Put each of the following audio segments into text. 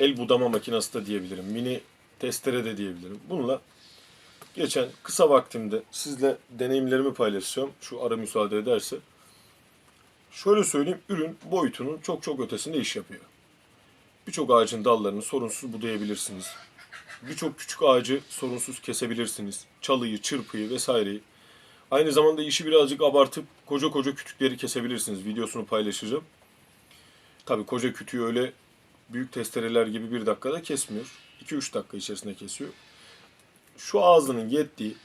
el budama makinesi de diyebilirim. Mini testere de diyebilirim. Bununla geçen kısa vaktimde sizle deneyimlerimi paylaşacağım. Şu ara müsaade ederse. Şöyle söyleyeyim, ürün boyutunun çok çok ötesinde iş yapıyor. Birçok ağacın dallarını sorunsuz budayabilirsiniz. Birçok küçük ağacı sorunsuz kesebilirsiniz. Çalıyı, çırpıyı vesaireyi. Aynı zamanda işi birazcık abartıp koca koca kütükleri kesebilirsiniz. Videosunu paylaşacağım. Tabii koca kütüğü öyle büyük testereler gibi bir dakikada kesmiyor. 2-3 dakika içerisinde kesiyor. Şu ağzının yettiği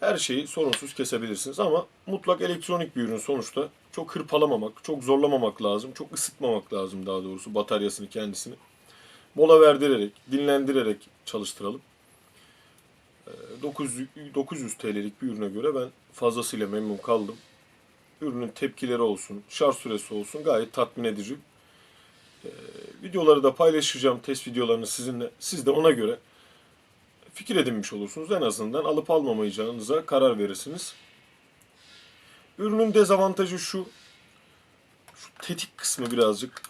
her şeyi sorunsuz kesebilirsiniz ama mutlak elektronik bir ürün sonuçta. Çok hırpalamamak, çok zorlamamak lazım, çok ısıtmamak lazım daha doğrusu bataryasını kendisini. Mola verdirerek, dinlendirerek çalıştıralım. Ee, 900, 900 TL'lik bir ürüne göre ben fazlasıyla memnun kaldım. Ürünün tepkileri olsun, şarj süresi olsun gayet tatmin edici. Ee, videoları da paylaşacağım, test videolarını sizinle. Siz de ona göre fikir edinmiş olursunuz. En azından alıp almamayacağınıza karar verirsiniz. Ürünün dezavantajı şu. Şu tetik kısmı birazcık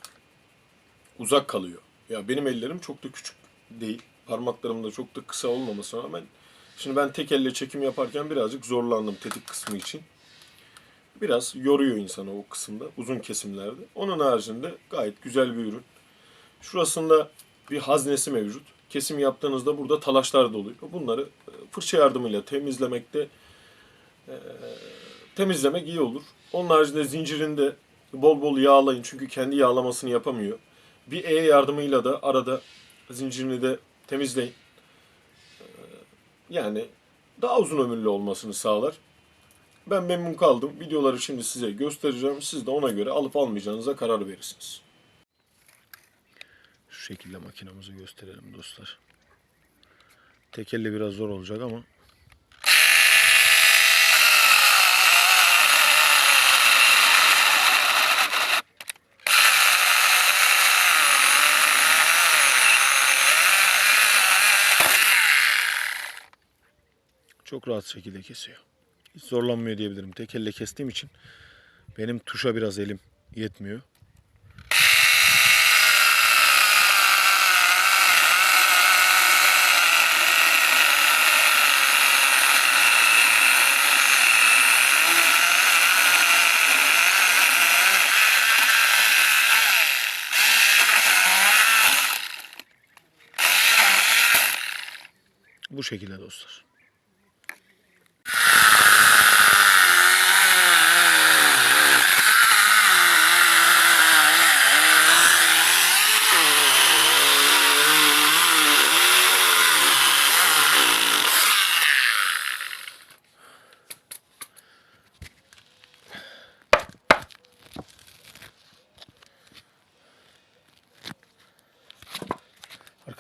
uzak kalıyor. Ya benim ellerim çok da küçük değil. Parmaklarım da çok da kısa olmamasına rağmen şimdi ben tek elle çekim yaparken birazcık zorlandım tetik kısmı için. Biraz yoruyor insanı o kısımda, uzun kesimlerde. Onun haricinde gayet güzel bir ürün. Şurasında bir haznesi mevcut. Kesim yaptığınızda burada talaşlar da oluyor. Bunları e, fırça yardımıyla temizlemekte e, temizlemek iyi olur. Onun haricinde zincirinde bol bol yağlayın çünkü kendi yağlamasını yapamıyor. Bir E yardımıyla da arada zincirini de temizleyin. E, Yani daha uzun ömürlü olmasını sağlar. Ben memnun kaldım. Videoları şimdi size göstereceğim. Siz de ona göre alıp almayacağınıza karar verirsiniz. Şu şekilde makinamızı gösterelim dostlar. Tek elle biraz zor olacak ama çok rahat şekilde kesiyor. Hiç zorlanmıyor diyebilirim. Tek elle kestiğim için benim tuşa biraz elim yetmiyor. Bu şekilde dostlar.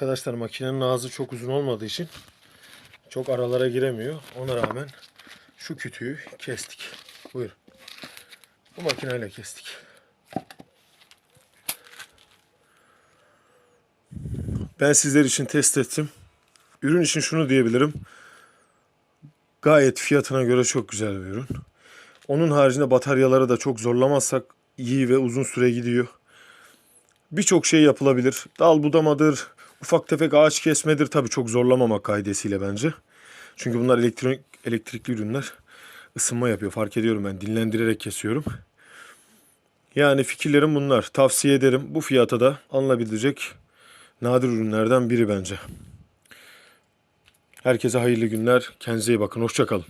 Arkadaşlar makinenin ağzı çok uzun olmadığı için çok aralara giremiyor. Ona rağmen şu kütüğü kestik. Buyur. Bu makineyle kestik. Ben sizler için test ettim. Ürün için şunu diyebilirim. Gayet fiyatına göre çok güzel bir ürün. Onun haricinde bataryaları da çok zorlamazsak iyi ve uzun süre gidiyor. Birçok şey yapılabilir. Dal budamadır, ufak tefek ağaç kesmedir. Tabii çok zorlamamak kaidesiyle bence. Çünkü bunlar elektronik elektrikli ürünler. Isınma yapıyor. Fark ediyorum ben. Dinlendirerek kesiyorum. Yani fikirlerim bunlar. Tavsiye ederim. Bu fiyata da alınabilecek nadir ürünlerden biri bence. Herkese hayırlı günler. Kendinize iyi bakın. Hoşçakalın.